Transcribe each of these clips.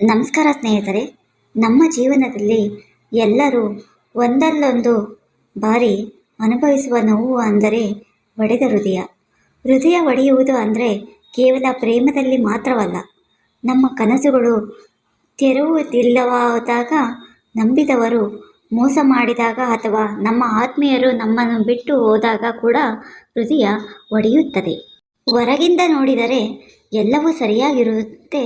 ನಮಸ್ಕಾರ ಸ್ನೇಹಿತರೆ, ನಮ್ಮ ಜೀವನದಲ್ಲಿ ಎಲ್ಲರೂ ಒಂದಲ್ಲೊಂದು ಬಾರಿ ಅನುಭವಿಸುವ ನೋವು ಅಂದರೆ ಒಡೆದ ಹೃದಯ. ಹೃದಯ ಒಡೆಯುವುದು ಅಂದರೆ ಕೇವಲ ಪ್ರೇಮದಲ್ಲಿ ಮಾತ್ರವಲ್ಲ, ನಮ್ಮ ಕನಸುಗಳು ತೆರವುದಿಲ್ಲವಾದಾಗ ನಂಬಿದವರು ಮೋಸ ಮಾಡಿದಾಗ ಅಥವಾ ನಮ್ಮ ಆತ್ಮೀಯರು ನಮ್ಮನ್ನು ಬಿಟ್ಟು ಹೋದಾಗ ಕೂಡ ಹೃದಯ ಒಡೆಯುತ್ತದೆ ಹೊರಗಿಂದ ನೋಡಿದರೆ ಎಲ್ಲವೂ ಸರಿಯಾಗಿರುತ್ತೆ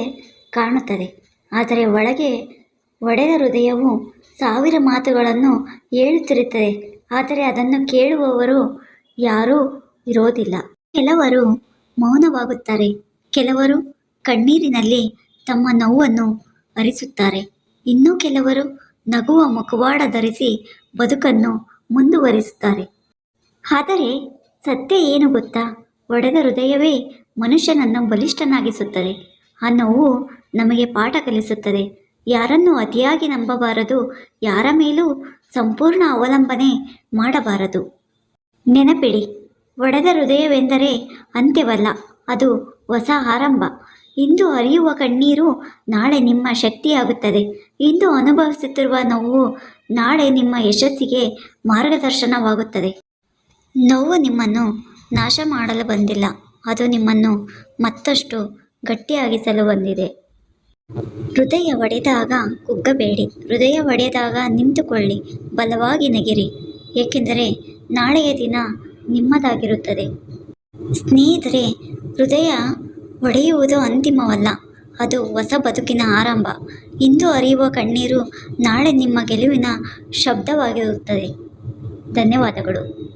ಕಾಣುತ್ತದೆ. ಆದರೆ ಒಳಗೆ ಒಡೆದ ಹೃದಯವು ಸಾವಿರ ಮಾತುಗಳನ್ನು ಹೇಳುತ್ತಿರುತ್ತದೆ. ಆದರೆ ಅದನ್ನು ಕೇಳುವವರು ಯಾರೂ ಇರೋದಿಲ್ಲ. ಕೆಲವರು ಮೌನವಾಗುತ್ತಾರೆ. ಕೆಲವರು ಕಣ್ಣೀರಿನಲ್ಲಿ ತಮ್ಮ ನೋವನ್ನು ಅರಿಸುತ್ತಾರೆ. ಇನ್ನೂ ಕೆಲವರು ನಗುವ ಮುಖವಾಡ ಧರಿಸಿ ಬದುಕನ್ನು ಮುಂದುವರಿಸುತ್ತಾರೆ. ಆದರೆ ಸತ್ಯ ಏನು ಗೊತ್ತಾ? ಒಡೆದ ಹೃದಯವೇ ಮನುಷ್ಯನನ್ನು ಬಲಿಷ್ಠನಾಗಿಸುತ್ತದೆ. ಆ ನೋವು ನಮಗೆ ಪಾಠ ಕಲಿಸುತ್ತದೆ. ಯಾರನ್ನು ಅತಿಯಾಗಿ ನಂಬಬಾರದು, ಯಾರ ಮೇಲೂ ಸಂಪೂರ್ಣ ಅವಲಂಬನೆ ಮಾಡಬಾರದು. ನೆನಪಿಡಿ, ಒಡೆದ ಹೃದಯವೆಂದರೆ ಅಂತ್ಯವಲ್ಲ, ಅದು ಹೊಸ ಆರಂಭ. ಇಂದು ಹರಿಯುವ ಕಣ್ಣೀರು ನಾಳೆ ನಿಮ್ಮ ಶಕ್ತಿಯಾಗುತ್ತದೆ. ಇಂದು ಅನುಭವಿಸುತ್ತಿರುವ ನೋವು ನಾಳೆ ನಿಮ್ಮ ಯಶಸ್ಸಿಗೆ ಮಾರ್ಗದರ್ಶನವಾಗುತ್ತದೆ. ನೋವು ನಿಮ್ಮನ್ನು ನಾಶ ಮಾಡಲು ಬಂದಿಲ್ಲ, ಅದು ನಿಮ್ಮನ್ನು ಮತ್ತಷ್ಟು ಗಟ್ಟಿಯಾಗಿಸಲು ಬಂದಿದೆ. ಹೃದಯ ಒಡೆದಾಗ ಕುಗ್ಗಬೇಡಿ. ಹೃದಯ ಒಡೆದಾಗ ನಿಂತುಕೊಳ್ಳಿ. ಬಲವಾಗಿ ನೆಗಿರಿ. ಏಕೆಂದರೆ ನಾಳೆಯ ದಿನ ನಿಮ್ಮದಾಗಿರುತ್ತದೆ. ಸ್ನೇಹಿತರೆ, ಹೃದಯ ಒಡೆಯುವುದು ಅಂತಿಮವಲ್ಲ. ಅದು ಹೊಸ ಬದುಕಿನ ಆರಂಭ. ಇಂದು ಹರಿಯುವ ಕಣ್ಣೀರು ನಾಳೆ ನಿಮ್ಮ ಗೆಲುವಿನ ಶಬ್ದವಾಗಿರುತ್ತದೆ. ಧನ್ಯವಾದಗಳು.